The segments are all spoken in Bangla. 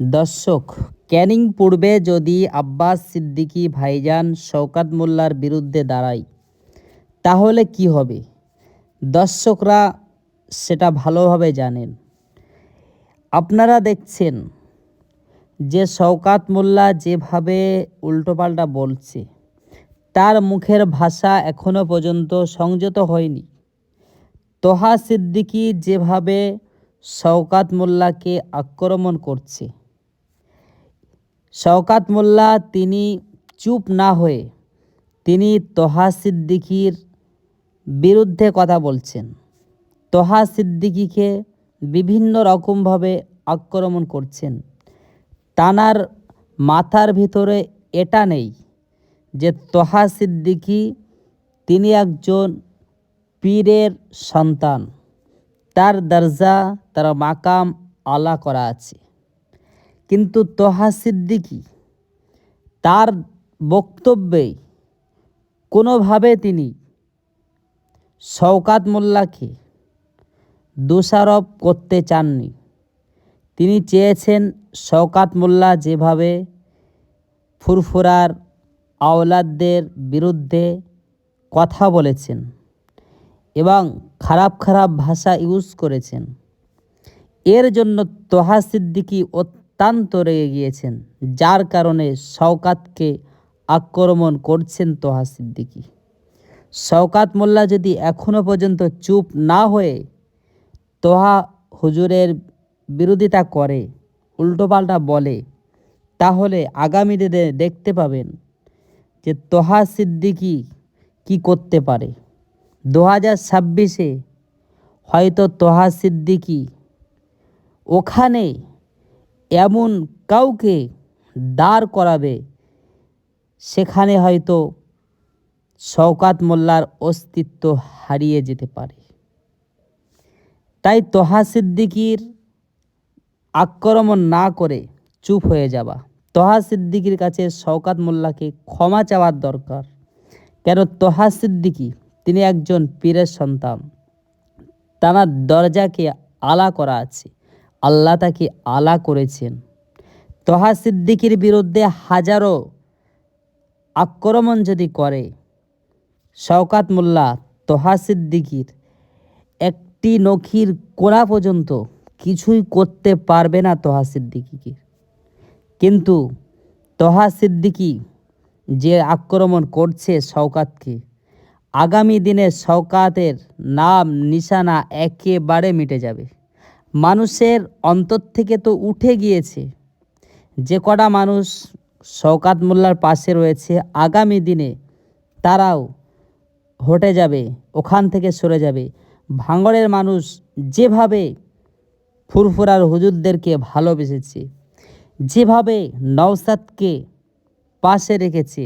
দর্শক, ক্যানিং পূর্বে যদি আব্বাস সিদ্দিকী ভাইজান শওকাত মোল্লার বিরুদ্ধে দাঁড়ায়, তাহলে কি হবে? দর্শকরা সেটা ভালোভাবে জানেন। আপনারা দেখছেন যে শওকাত মোল্লা যেভাবে উল্টোপাল্টা বলছে, তার মুখের ভাষা এখনও পর্যন্ত সংযত হয়নি। তোহা সিদ্দিকী যেভাবে শওকাত মোল্লাকে আক্রমণ করছে শওকাত মোল্লা তিনি চুপ না হয়ে তিনি তোহা সিদ্দিকির বিরুদ্ধে কথা বলছেন। তোহা সিদ্দিকিকে বিভিন্ন রকমভাবে আক্রমণ করছেন। তানার মাথার ভিতরে এটা নেই যে তোহা সিদ্দিকি তিনি একজন পীরের সন্তান। তার দরজা, তার মাকাম আলা করা আছে। কিন্তু তোহা সিদ্দিকি তার বক্তব্যে কোনোভাবে তিনি শওকাত মোল্লাকে দোষারোপ করতে চাননি। তিনি চেয়েছেন শওকাত মোল্লা যেভাবে ফুরফুরার আওলাদদের বিরুদ্ধে কথা বলেছেন এবং খারাপ খারাপ ভাষা ইউজ করেছেন। এর জন্য তোহা সিদ্দিকি অত্যন্ত রেগে গিয়েছেন, যার কারণে শওকাতকে আক্রমণ করছেন তোহা সিদ্দিকি। শওকাত মোল্লা যদি এখনও পর্যন্ত চুপ না হয়ে তোহা হুজুরের বিরোধিতা করে, উল্টোপাল্টা বলে, তাহলে আগামী দিনে দেখতে পাবেন যে তোহা সিদ্দিকি কি করতে পারে। দু হাজার ছাব্বিশে হয়তো তোহা সিদ্দিকি ওখানে এমন কাউকে দাঁড় করাবে, সেখানে হয়তো শওকাত মোল্লার অস্তিত্ব হারিয়ে যেতে পারে। তাই তোহা সিদ্দিকির আক্রমণ না করে চুপ হয়ে যাওয়া তোহা সিদ্দিকির কাছে শওকাত মোল্লাকে ক্ষমা চাওয়ার দরকার। কেন তোহা সিদ্দিকি, তিনি একজন পীরের সন্তান। তার দরজাকে আলা করা আছে। আল্লাহ তাকে আলা করেছেন। তোহা সিদ্দিকির বিরুদ্ধে হাজারো আক্রমণ যদি করে, শওকাত মোল্লা তোহা সিদ্দিকির একটি নখির কোড়া পর্যন্ত কিছুই করতে পারবে না তোহা সিদ্দিকিকে। কিন্তু তোহা সিদ্দিকি যে আক্রমণ করছে শওকাতকে, আগামী দিনে শওকাতের নাম, নিশানা একেবারে মিটে যাবে। মানুষের অন্তর থেকে তো উঠে গিয়েছে। যে কটা মানুষ শওকাত মোল্লার পাশে রয়েছে, আগামী দিনে তারাও হটে যাবে, ওখান থেকে সরে যাবে। ভাঙড়ের মানুষ যেভাবে ফুরফুরার হুজুরদেরকে ভালোবেসেছে, যেভাবে নওসাদকে পাশে রেখেছে,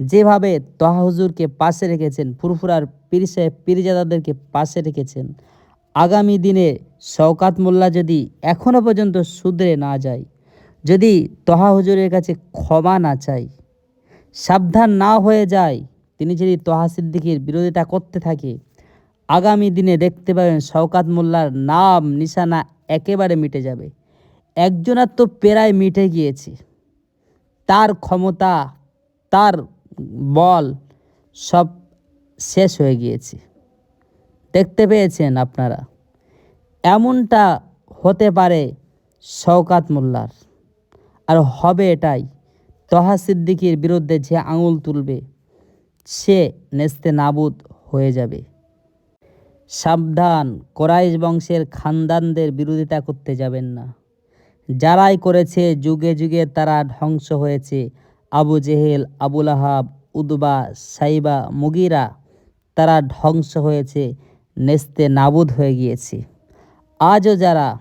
যেভাবে তহা হুজুরকে পাশে রেখেছেন, ফুরফুরার পীর পীরজাদাদেরকে পাশে রেখেছেন আগামী দিনে শওকাত মোল্লা যদি এখনও পর্যন্ত শুধরে না যায়, যদি তহা হুজুরের কাছে ক্ষমা না চাই সাবধান না হয়ে যায়, তিনি যদি তহা সিদ্দিকির বিরোধিতা করতে থাকে, আগামী দিনে দেখতে পাবেন শওকাত মোল্লার নাম, নিশানা একেবারে মিটে যাবে। একজনার তো প্রায় মিটে গিয়েছে। তার ক্ষমতা, তার বল সব শেষ হয়ে গিয়েছে। দেখতে পেয়েছেন আপনারা। এমনটা হতে পারে শওকাত মোল্লার। আর হবে এটাই, তহা সিদ্দিকির বিরুদ্ধে যে আঙুল তুলবে, সে নেস্তে নাবুদ হয়ে যাবে। সাবধান, কোরাইশ বংশের খানদানদের বিরোধিতা করতে যাবেন না। যারাই করেছে, যুগে যুগে তারা ধ্বংস হয়েছে। আবু জেহেল, আবুল আহাব, উদবা, সাইবা, মুগিরা, তারা ধ্বংস হয়েছে। নেস্তে নাবুদ হয়ে গিয়েছে। আজও যারা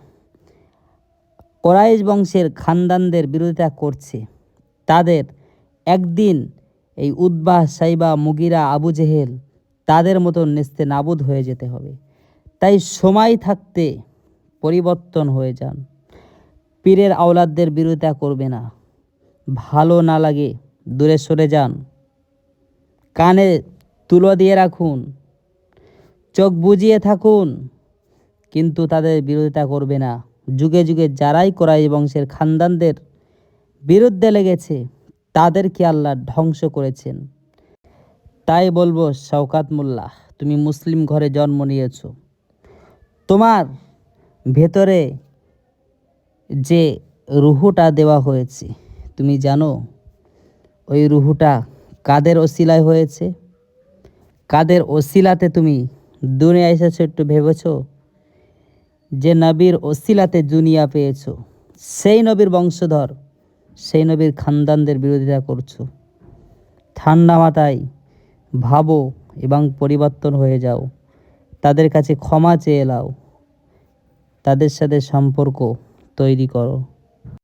কোরাইশ বংশের খানদানদের বিরোধিতা করছে, তাদের একদিন এই উদ্বাহ সাইবা মুগিরা আবু জেহেল তাদের মতো নেস্তে নাবুদ হয়ে যেতে হবে। তাই সময় থাকতে পরিবর্তন হয়ে যান। পীরের আওলাদদের বিরোধিতা করবে না। ভালো না লাগে দূরে সরে যান। কানে তুলো দিয়ে রাখুন। চোখ বুজিয়ে থাকুন, কিন্তু তাদের বিরোধিতা করবে না। যুগে যুগে যারাই কোরাই বংশের খানদানদের বিরুদ্ধে লেগেছে, তাদেরকে আল্লাহ ধ্বংস করেছেন। তাই বলব, শওকাত মোল্লা তুমি মুসলিম ঘরে জন্ম নিয়েছো। তোমার ভেতরে যে রুহুটা দেওয়া হয়েছে, তুমি জানো, ওই রুহুটা কাদের ওসিলায় হয়েছে? কাদের ওসিলাতে তুমি দুনিয়া এসেছ, একটু ভেবেছো? যে নবীর ওসিলাতে দুনিয়া পেয়েছ। সেই নবীর বংশধর, সেই নবীর খানদানদের বিরোধিতা করছ। ঠান্ডা মাথায় ভাবো এবং পরিবর্তন হয়ে যাও। তাদের কাছে ক্ষমা চেয়ে নাও। তাদের সাথে সম্পর্ক তৈরি করো।